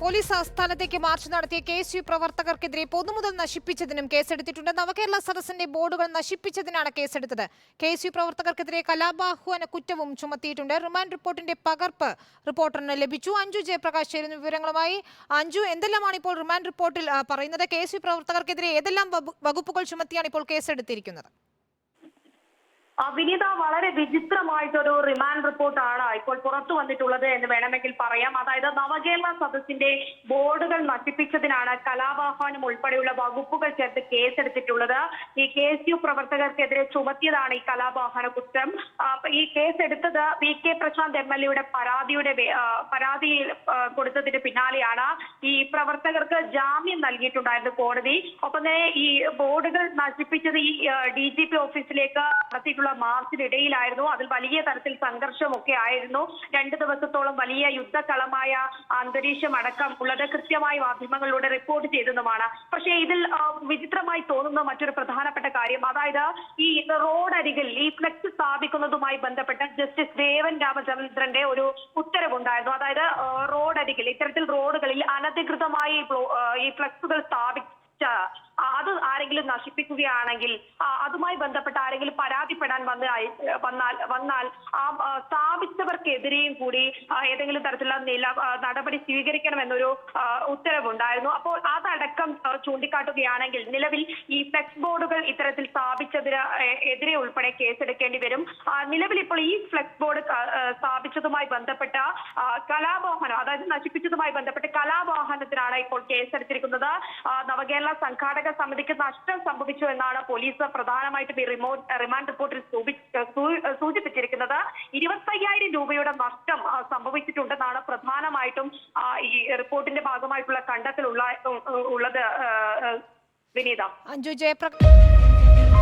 Police ആസ്ഥാനത്തേക്ക് march നടത്തിയ K S U പ്രവർത്തകർക്കെതിരെ പൊതുമുതൽ നശിപ്പിച്ചതിനും കേസെടുത്തിട്ടുണ്ട്. നവകേരള സദസ്സിന്റെ ബോർഡുകൾ നശിപ്പിച്ചതിനാണ് കേസെടുത്തത്. കെ എസ് യു പ്രവർത്തകർക്കെതിരെ കലാപാഹ്വാന കുറ്റവും ചുമത്തിയിട്ടുണ്ട്. റിമാൻഡ് റിപ്പോർട്ടിന്റെ പകർപ്പ് റിപ്പോർട്ടറിന് ലഭിച്ചു. അഞ്ജു ജയപ്രകാശ് ചേരുന്ന വിവരങ്ങളുമായി അഞ്ജു എന്തെല്ലാമാണ് ഇപ്പോൾ റിമാൻഡ് റിപ്പോർട്ടിൽ പറയുന്നത്? കെ എസ് യു പ്രവർത്തകർക്കെതിരെ ഏതെല്ലാം വകുപ്പുകൾ ചുമത്തിയാണ് ഇപ്പോൾ കേസെടുത്തിരിക്കുന്നത്? വിനീത വളരെ വിചിത്രമായിട്ടൊരു റിമാൻഡ് റിപ്പോർട്ടാണ് ഇപ്പോൾ പുറത്തു വന്നിട്ടുള്ളത് എന്ന് വേണമെങ്കിൽ പറയാം. അതായത് നവകേരള സദസ്സിന്റെ ബോർഡുകൾ നശിപ്പിച്ചതിനാണ് കലാവാഹനം ഉൾപ്പെടെയുള്ള വകുപ്പുകൾ ചേർത്ത് കേസെടുത്തിട്ടുള്ളത്. ഈ കെ എസ് യു പ്രവർത്തകർക്കെതിരെ ചുമത്തിയതാണ് ഈ കലാവാഹന കുറ്റം. ഈ കേസ് എടുത്തത് V K Prashanth M L എയുടെ പരാതിയുടെ പരാതിയിൽ കൊടുത്തതിന് പിന്നാലെയാണ് ഈ പ്രവർത്തകർക്ക് ജാമ്യം നൽകിയിട്ടുണ്ടായിരുന്നു കോടതി. ഒപ്പം തന്നെ ഈ ബോർഡുകൾ നശിപ്പിച്ചത് ഈ ഡി ജി പി ഓഫീസിലേക്ക് നടത്തിയിട്ടുള്ള മാർച്ചിനിടയിലായിരുന്നു. അതിൽ വലിയ തരത്തിൽ സംഘർഷമൊക്കെ ആയിരുന്നു. രണ്ട് ദിവസത്തോളം വലിയ യുദ്ധക്കളമായ അന്തരീക്ഷം അടക്കം ഉള്ളത് കൃത്യമായി മാധ്യമങ്ങളിലൂടെ റിപ്പോർട്ട് ചെയ്തതുമാണ്. പക്ഷേ ഇതിൽ വിചിത്രമായി തോന്നുന്ന മറ്റൊരു പ്രധാനപ്പെട്ട കാര്യം അതായത് ഈ റോഡരികിൽ ഈ ഫ്ലെക്സ് സ്ഥാപിക്കുന്നതുമായി ബന്ധപ്പെട്ട് ജസ്റ്റിസ് ദേവൻ രാമചന്ദ്രന്റെ ഒരു ഉത്തരവുണ്ടായിരുന്നു. അതായത് റോഡ് റോഡരികിൽ ഇത്തരത്തിൽ റോഡുകളിൽ അനധികൃതമായി ഈ ഫ്ലെക്സുകൾ സ്ഥാപിച്ച അത് ആരെങ്കിലും നശിപ്പിക്കുകയാണെങ്കിൽ അതുമായി ബന്ധപ്പെട്ട് ആരെങ്കിലും പരാതിപ്പെടാൻ വന്ന് വന്നാൽ വന്നാൽ ആ സ്ഥാപിച്ചവർക്കെതിരെയും കൂടി ഏതെങ്കിലും തരത്തിലുള്ള നില നടപടി സ്വീകരിക്കണമെന്നൊരു ഉത്തരവുണ്ടായിരുന്നു. അപ്പോൾ അതടക്കം ചൂണ്ടിക്കാട്ടുകയാണെങ്കിൽ നിലവിൽ ഈ ഫ്ലെക്സ് ബോർഡുകൾ ഇത്തരത്തിൽ സ്ഥാപിച്ചതിന് എതിരെ ഉൾപ്പെടെ കേസെടുക്കേണ്ടി വരും. നിലവിൽ ഇപ്പോൾ ഈ ഫ്ലെക്സ് ബോർഡ് സ്ഥാപിച്ചതുമായി ബന്ധപ്പെട്ട കലാമോഹനം അതായത് നശിപ്പിച്ചതുമായി ബന്ധപ്പെട്ട് കലാവാഹനത്തിനാണ് ഇപ്പോൾ കേസെടുത്തിരിക്കുന്നത്. നവകേരള സംഘാടക സമിതിക്ക് നഷ്ടം സംഭവിച്ചു എന്നാണ് പോലീസ് പ്രധാനമായിട്ടും ഈ റിമോട്ട് റിമാൻഡ് റിപ്പോർട്ടിൽ സൂചിപ്പിച്ചിരിക്കുന്നത്. ഇരുപത്തയ്യായിരം രൂപയുടെ നഷ്ടം സംഭവിച്ചിട്ടുണ്ടെന്നാണ് പ്രധാനമായിട്ടും ഈ റിപ്പോർട്ടിന്റെ ഭാഗമായിട്ടുള്ള കണ്ടെത്തലുള്ള ഉള്ളത് വിനീത. അഞ്ജു ജയപ്രകാശ്